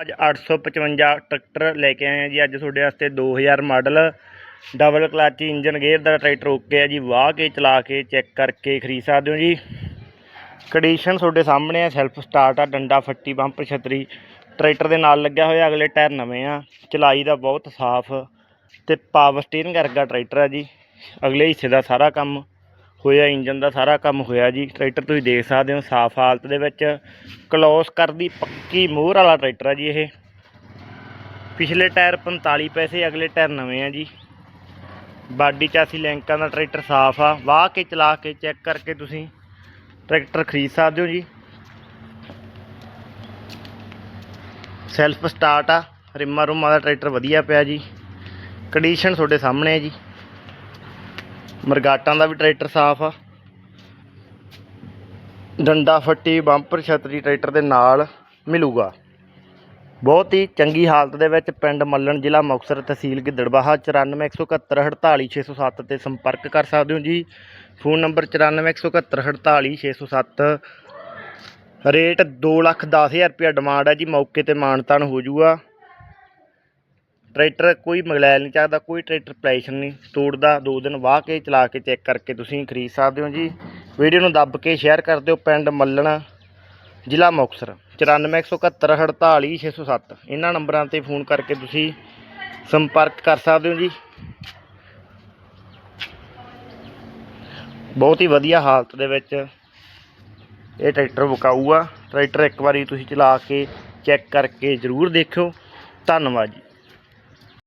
ਅੱਜ 855 ਟਰੈਕਟਰ ਲੈ ਕੇ ਆਏ ਆ ਜੀ। ਅੱਜ ਤੁਹਾਡੇ ਵਾਸਤੇ 2000 model double clutch engine gear ਦਾ ਟਰੈਕਟਰ ਓਕੇ ਆ ਜੀ। ਵਾਹ ਕੇ ਚਲਾ ਕੇ ਚੈੱਕ ਕਰਕੇ ਖਰੀਦ ਸਕਦੇ ਹੋ ਜੀ। ਕੰਡੀਸ਼ਨ ਤੁਹਾਡੇ ਸਾਹਮਣੇ ਆ ਸੈਲਫ ਸਟਾਰਟ ਆ, ਡੰਡਾ, ਫੱਟੀ ਬੰਪਰ ਛਤਰੀ। ਟਰੈਕਟਰ ਦੇ ਨਾਲ ਲੱਗਿਆ ਹੋਇਆ, ਅਗਲੇ ਟਾਇਰ ਨਵੇਂ ਆ। ਚਲਾਈ ਦਾ ਬਹੁਤ ਸਾਫ਼ ਤੇ ਪਾਵਰ ਸਟੀਅਰਿੰਗ ਵਰਗਾ ਟਰੈਕਟਰ ਆ ਜੀ। ਅਗਲੇ ਹਿੱਸੇ ਦਾ ਸਾਰਾ ਕੰਮ ਹੋਇਆ ਇੰਜਨ ਦਾ ਸਾਰਾ ਕੰਮ ਹੋਇਆ ਜੀ। ਟਰੈਕਟਰ ਤੁਸੀਂ ਦੇਖ ਸਕਦੇ ਹੋ, ਸਾਫ਼ ਹਾਲਤ ਦੇ ਵਿੱਚ। ਕਲੋਸ ਕਰਦੀ ਪੱਕੀ ਮੋਹਰ ਵਾਲਾ ਟਰੈਕਟਰ ਆ ਜੀ ਇਹ। ਪਿਛਲੇ ਟਾਇਰ 45 ਪੈਸੇ, ਅਗਲੇ ਟਾਇਰ ਨਵੇਂ ਆ ਜੀ। ਬਾਡੀ ਚਾਸੀ ਲੈਂਕਾਂ ਦਾ ਟਰੈਕਟਰ ਸਾਫ਼ ਆ। ਵਾਹ ਕੇ ਚਲਾ ਕੇ ਚੈੱਕ ਕਰਕੇ ਤੁਸੀਂ ਟਰੈਕਟਰ ਖਰੀਦ ਸਕਦੇ ਹੋ ਜੀ। ਸੈਲਫ ਸਟਾਰਟ ਆ। ਰਿਮਾ ਰੁਮਾ ਦਾ ਟਰੈਕਟਰ ਵਧੀਆ ਪਿਆ ਜੀ। ਕੰਡੀਸ਼ਨ ਤੁਹਾਡੇ ਸਾਹਮਣੇ ਹੈ ਜੀ। ਮਰਗਾਟਾਂ ਦਾ ਵੀ ਟਰੈਕਟਰ ਸਾਫ਼ ਆ। ਡੰਡਾ ਫੱਟੀ, ਬੰਪਰ ਛਤਰੀ ਟਰੈਕਟਰ ਦੇ ਨਾਲ ਮਿਲੂਗਾ। ਬਹੁਤ ਹੀ ਚੰਗੀ ਹਾਲਤ ਦੇ ਵਿੱਚ ਪਿੰਡ ਮੱਲਣ ਜ਼ਿਲ੍ਹਾ ਮੁਕਤਸਰ ਤਹਿਸੀਲ ਗਿੱਦੜਬਾਹਾ 9417488607 ਤੇ ਸੰਪਰਕ ਕਰ ਸਕਦੇ ਹੋ ਜੀ। ਫੋਨ ਨੰਬਰ 9417488607 ਰੇਟ 210000 ਰੁਪਇਆ ਡਿਮਾਂਡ ਹੈ ਜੀ। ਮੌਕੇ ਤੇ ਮਾਨਤਾਨ ਹੋ ਜਾਊਗਾ ਟਰੈਕਟਰ ਕੋਈ ਮਗਲੈਲ ਨਹੀਂ ਚਾਹਦਾ, ਕੋਈ ਟਰੈਕਟਰ ਪਲੇਸ਼ਨ ਨਹੀਂ, ਤੋੜਦਾ ਦੋ ਦਿਨ ਵਾਹ ਕੇ ਚਲਾ ਕੇ ਚੈੱਕ ਕਰਕੇ ਤੁਸੀਂ ਖਰੀਦ ਸਕਦੇ ਹੋ ਜੀ। ਵੀਡੀਓ ਨੂੰ ਦੱਬ ਕੇ ਸ਼ੇਅਰ ਕਰ ਦਿਓ, ਪਿੰਡ ਮੱਲਣਾ, ਜ਼ਿਲ੍ਹਾ ਮੁਕਤਸਰ 9417488607 ਇਹਨਾਂ ਨੰਬਰਾਂ ਤੇ ਫੋਨ ਕਰਕੇ ਤੁਸੀਂ ਸੰਪਰਕ ਕਰ ਸਕਦੇ ਹੋ ਜੀ। ਬਹੁਤ ਹੀ ਵਧੀਆ ਹਾਲਤ ਦੇ ਵਿੱਚ ਇਹ ਟਰੈਕਟਰ ਵਿਕਾਊ ਆ ਟਰੈਕਟਰ ਇੱਕ ਵਾਰੀ ਤੁਸੀਂ ਚਲਾ ਕੇ ਚੈੱਕ ਕਰਕੇ ਜ਼ਰੂਰ ਦੇਖਿਓ। ਧੰਨਵਾਦ ਜੀ।